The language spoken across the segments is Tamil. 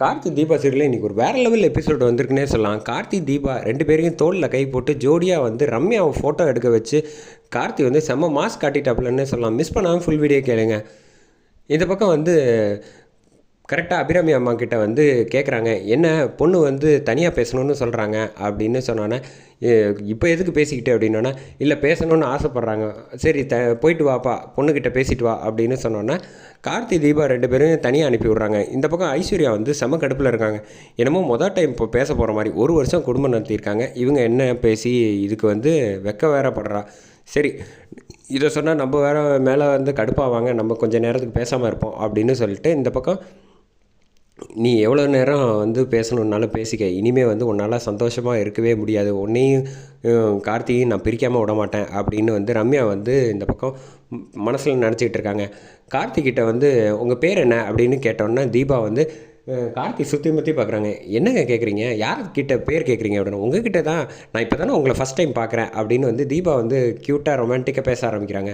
கார்த்தி தீபா சீரியலில் இன்றைக்கி ஒரு வேறு லெவல் எபிசோடு வந்திருக்குன்னே சொல்லலாம். கார்த்தி தீபா ரெண்டு பேரையும் தோளில் கை போட்டு ஜோடியாக வந்து ரம்யாவை ஃபோட்டோ எடுக்க வச்சு கார்த்தி வந்து செம்ம மாஸ்க் காட்டிட்டாப்புலன்னே சொல்லலாம். மிஸ் பண்ணாமல் ஃபுல் வீடியோ கேளுங்க. இந்த பக்கம் வந்து கரெக்டாக அபிராமி அம்மா கிட்ட வந்து கேட்குறாங்க என்ன பொண்ணு வந்து தனியாக பேசணும்னு சொல்கிறாங்க அப்படின்னு சொன்னோன்னே இப்போ எதுக்கு பேசிக்கிட்டு? அப்படின்னோன்னா இல்லை பேசணும்னு ஆசைப்பட்றாங்க. சரி த போயிட்டு வாப்பா பொண்ணுக்கிட்ட பேசிட்டு வா அப்படின்னு சொன்னோன்னே கார்த்தி தீபா ரெண்டு பேரும் தனியாக அனுப்பி விட்றாங்க. இந்த பக்கம் ஐஸ்வர்யா வந்து செம கடுப்பில் இருக்காங்க. என்னமோ மொதல் டைம் இப்போ பேச போகிற மாதிரி ஒரு வருஷம் குடும்பம் நடத்தியிருக்காங்க. இவங்க என்ன பேசி இதுக்கு வந்து வெக்க வேற படுறா. சரி இதை சொன்னால் நம்ம வேறு மேலே வந்து கடுப்பாவாங்க. நம்ம கொஞ்சம் நேரத்துக்கு பேசாமல் இருப்போம் அப்படின்னு சொல்லிட்டு இந்த பக்கம் நீ எவ்வளோ நேரம் வந்து பேசணுன்னாலும் பேசிக்க. இனிமேல் வந்து உன்னால் சந்தோஷமாக இருக்கவே முடியாது. உன்னையும் கார்த்திகையும் நான் பிரிக்காமல் விட மாட்டேன் அப்படின்னு வந்து ரம்யா வந்து இந்த பக்கம் மனசில் நினச்சிக்கிட்டு இருக்காங்க. கார்த்திகிட்ட வந்து உங்கள் பேர் என்ன? அப்படின்னு கேட்டோன்னா தீபா வந்து கார்த்தி சுற்றி முற்றி பார்க்குறாங்க என்னங்க கேட்குறீங்க யார்கிட்ட பேர் கேட்குறீங்க அப்படின்னு. உங்ககிட்ட தான். நான் இப்போ தானே உங்களை ஃபஸ்ட் டைம் பார்க்குறேன் அப்படின்னு வந்து தீபா வந்து க்யூட்டாக ரொமான்டிக்காக பேச ஆரம்பிக்கிறாங்க.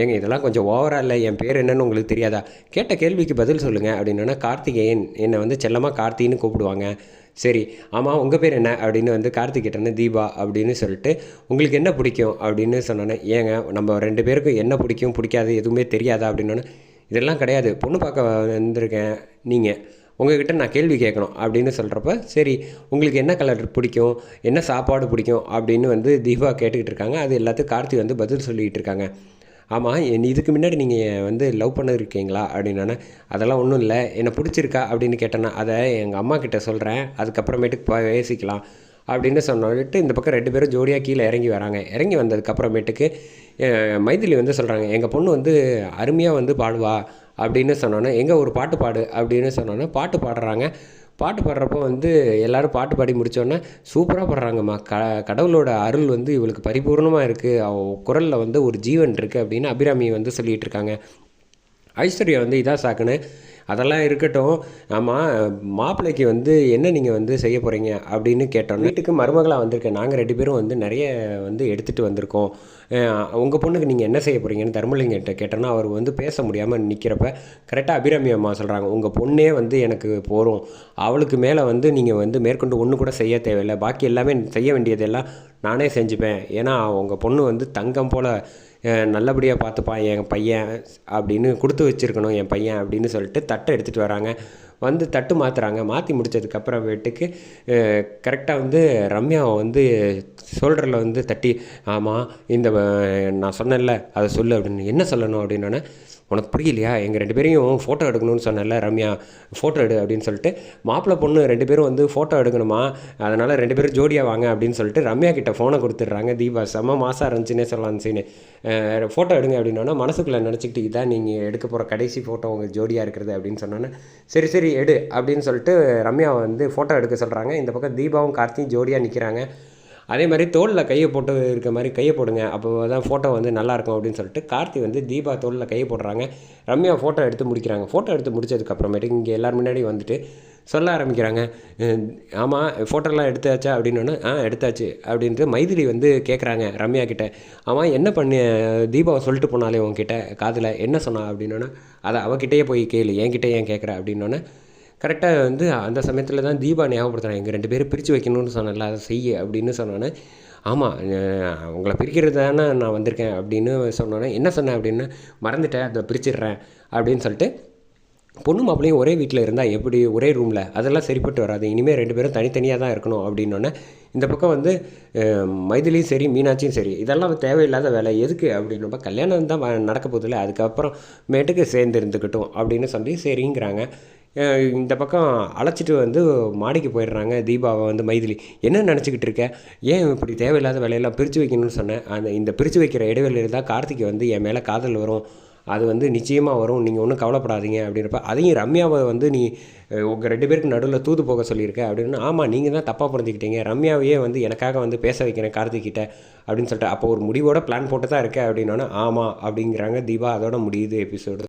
ஏங்க இதெல்லாம் கொஞ்சம் ஓவராக இல்லை என் பேர் என்னன்னு உங்களுக்கு தெரியாதா? கேட்ட கேள்விக்கு பதில் சொல்லுங்கள் அப்படின்னா கார்த்திகேயன் என்னை வந்து செல்லமாக கார்த்தின்னு கூப்பிடுவாங்க. சரி ஆமாம் உங்கள் பேர் என்ன? அப்படின்னு வந்து கார்த்திகிட்டேன்னு தீபா அப்படின்னு சொல்லிட்டு உங்களுக்கு என்ன பிடிக்கும்? அப்படின்னு சொன்னோன்னே ஏங்க நம்ம ரெண்டு பேருக்கும் என்ன பிடிக்கும் பிடிக்காது எதுவுமே தெரியாதா? அப்படின்னோன்னே இதெல்லாம் கிடையாது பொண்ணு பார்க்க வந்திருக்கேன் நீங்கள் உங்ககிட்ட நான் கேள்வி கேட்கணும் அப்படின்னு சொல்கிறப்ப சரி உங்களுக்கு என்ன கலர் பிடிக்கும் என்ன சாப்பாடு பிடிக்கும்? அப்படின்னு வந்து தீபா கேட்டுக்கிட்டு இருக்காங்க அது எல்லாத்துக்கும் கார்த்தி வந்து பதில் சொல்லிகிட்டு இருக்காங்க. ஆமாம் என் இதுக்கு முன்னாடி நீங்கள் வந்து லவ் பண்ணிருக்கீங்களா அப்படின்னா அதெல்லாம் ஒன்றும் இல்லை என்னை பிடிச்சிருக்கா? அப்படின்னு கேட்டேன்னா அதை எங்கள் அம்மா கிட்டே சொல்கிறேன் அதுக்கப்புறமேட்டுக்கு பேசிக்கலாம் அப்படின்னு சொன்னிட்டு இந்த பக்கம் ரெண்டு பேரும் ஜோடியாக கீழே இறங்கி வராங்க. இறங்கி வந்ததுக்கப்புறமேட்டுக்கு மைதிலி வந்து சொல்கிறாங்க எங்கள் பொண்ணு வந்து அருமையாக வந்து பாடுவா அப்படின்னு சொன்னோன்னே எங்கே ஒரு பாட்டு பாடு அப்படின்னு சொன்னோன்னே பாட்டு பாடுறாங்க. பாட்டு பாடுறப்போ வந்து எல்லோரும் பாட்டு பாடி முடித்தோடனே சூப்பராக பாடுறாங்கம்மா. க கடவுளோட அருள் வந்து இவளுக்கு பரிபூர்ணமாக இருக்குது அவ குரலில் வந்து ஒரு ஜீவன் இருக்குது அப்படின்னு அபிராமி வந்து சொல்லிகிட்டு இருக்காங்க. ஐஸ்வர்யா வந்து இதாக சாக்குன்னு அதெல்லாம் இருக்கட்டும். ஆமாம் மாப்பிள்ளைக்கு வந்து என்ன நீங்கள் வந்து செய்ய போகிறீங்க அப்படின்னு கேட்டோம் வீட்டுக்கு மருமகளாக வந்திருக்கேன் நாங்கள் ரெண்டு பேரும் வந்து நிறைய வந்து எடுத்துகிட்டு வந்திருக்கோம். உங்கள் பொண்ணுக்கு நீங்கள் என்ன செய்ய போகிறீங்கன்னு தர்மலிங்கிட்ட கேட்டோன்னா அவர் வந்து பேச முடியாமல் நிற்கிறப்ப கரெக்டாக அபிராமி அம்மா சொல்கிறாங்க உங்கள் பொண்ணே வந்து எனக்கு போகிறோம் அவளுக்கு மேலே வந்து நீங்கள் வந்து மேற்கொண்டு ஒன்று கூட செய்ய தேவையில்லை. பாக்கி எல்லாமே செய்ய வேண்டியதெல்லாம் நானே செஞ்சுப்பேன். ஏன்னா உங்கள் பொண்ணு வந்து தங்கம் போல் நல்லபடியாக பார்த்துப்பா என் பையன் அப்படின்னு கொடுத்து வச்சுருக்கணும் என் பையன் அப்படின்னு சொல்லிட்டு தட்டை எடுத்துகிட்டு வராங்க. வந்து தட்டு மாற்றுறாங்க மாற்றி முடித்ததுக்கப்புறமேட்டுக்கு கரெக்டாக வந்து ரம்யாவை வந்து ஷோல்டரில் வந்து தட்டி ஆமாம் இந்த நான் சொன்னேன்ல அதை சொல்லு அப்படின்னு. என்ன சொல்லணும்? அப்படின்னோடனே உனக்கு புரியலையா? எங்கள் ரெண்டு பேரையும் ஃபோட்டோ எடுக்கணும்னு சொன்னல ரம்யா. ஃபோட்டோ எடு அப்படின்னு சொல்லிட்டு மாப்பிள்ளை பொண்ணு ரெண்டு பேரும் வந்து ஃபோட்டோ எடுக்கணுமா? அதனால் ரெண்டு பேரும் ஜோடியாக வாங்க அப்படின்னு சொல்லிட்டு ரம்யா கிட்ட ஃபோனை கொடுத்துட்றாங்க. தீபா செம்ம மாதம் இருந்துச்சுன்னே சொல்லலாம் சீனு ஃபோட்டோ எடுங்க அப்படின்னா மனசுக்குள்ளே நினச்சிக்கிட்டு இதான் நீங்கள் எடுக்க போகிற கடைசி ஃபோட்டோ உங்கள் ஜோடியாக இருக்கிறது அப்படின்னு சொன்னோன்னே சரி சரி எடு அப்படின்னு சொல்லிட்டு ரம்யா வந்து ஃபோட்டோ எடுக்க சொல்கிறாங்க இந்த பக்கம் தீபாவும் கார்த்தியும் ஜோடியாக நிற்கிறாங்க அதே மாதிரி தோளில் கையை போட்டு இருக்க மாதிரி கையை போடுங்க. அப்போ தான் ஃபோட்டோ வந்து நல்லாயிருக்கும் அப்படின்னு சொல்லிட்டு கார்த்தி வந்து தீபா தோளில் கையை போடுறாங்க. ரம்யா ஃபோட்டோ எடுத்து முடிக்கிறாங்க. ஃபோட்டோ எடுத்து முடிச்சதுக்கப்புறமேட்டு இங்கே எல்லோரும் முன்னாடி வந்துட்டு சொல்ல ஆரம்பிக்கிறாங்க. ஆமாம் ஃபோட்டோலாம் எடுத்தாச்சா? அப்படின்னு ஆ எடுத்தாச்சு. அப்படின்ட்டு மைதிலி வந்து கேட்குறாங்க ரம்யா கிட்டே. ஆமாம் என்ன பண்ணி? தீபாவை சொல்லிட்டு போனாலே உங்ககிட்ட காதில் என்ன சொன்னா? அப்படின்னோன்னே அதை அவகிட்டேயே போய் கேளு. என்கிட்ட ஏன் கேட்குற அப்படின்னோன்னே கரெக்டாக வந்து அந்த சமயத்தில் தான் தீபா ஞாபகப்படுத்துகிறேன் எங்கள் ரெண்டு பேரும் பிரித்து வைக்கணும்னு சொன்னல அதை செய்ய அப்படின்னு சொன்னோன்னே ஆமாம் உங்களை பிரிக்கிறது தானே நான் வந்திருக்கேன் அப்படின்னு சொன்னோன்னே என்ன சொன்னேன் அப்படின்னு மறந்துட்டேன் அதை பிரிச்சிடுறேன் அப்படின்னு சொல்லிட்டு பொண்ணு மாப்பிளையும் ஒரே வீட்டில் இருந்தால் எப்படி ஒரே ரூமில் அதெல்லாம் சரிப்பட்டு வராது. இனிமேல் ரெண்டு பேரும் தனித்தனியாக தான் இருக்கணும் அப்படின்னோடனே இந்த பக்கம் வந்து மைதிலியும் சரி மீனாட்சியும் சரி இதெல்லாம் தேவையில்லாத வேலை. எதுக்கு அப்படின்னப்ப கல்யாணம் தான் நடக்க போதில்லை அதுக்கப்புறம் மேட்டுக்கு சேர்ந்து இருந்துக்கிட்டோம் அப்படின்னு சொல்லி சரிங்கிறாங்க. இந்த பக்கம் அழைச்சிட்டு வந்து மாடிக்கு போயிடுறாங்க. தீபாவை வந்து மைதிலி. என்ன நினச்சிக்கிட்டு இருக்க? ஏன் இப்படி தேவையில்லாத வேலையெல்லாம் பிரித்து வைக்கணும்னு சொன்னேன் அந்த இந்த பிரித்து வைக்கிற இடைவெளியில் தான் கார்த்திகை வந்து என் மேலே காதல் வரும். அது வந்து நிச்சயமாக வரும். நீங்கள் ஒன்றும் கவலைப்படாதீங்க அப்படின்றப்ப அதையும் ரம்யாவை வந்து நீ உங்கள் ரெண்டு பேருக்கு நடுவில் தூது போக சொல்லியிருக்க அப்படின்னு. ஆமாம் நீங்கள் தான் தப்பாக புரிஞ்சுக்கிட்டீங்க. ரம்யாவையே வந்து எனக்காக வந்து பேச வைக்கிறேன் கார்த்திக்கிட்ட அப்படின்னு சொல்லிட்டு அப்போ ஒரு முடிவோட பிளான் போட்டு தான் இருக்க அப்படின்னோன்னே ஆமாம் அப்படிங்கிறாங்க தீபா. அதோட முடியுது எபிசோடு.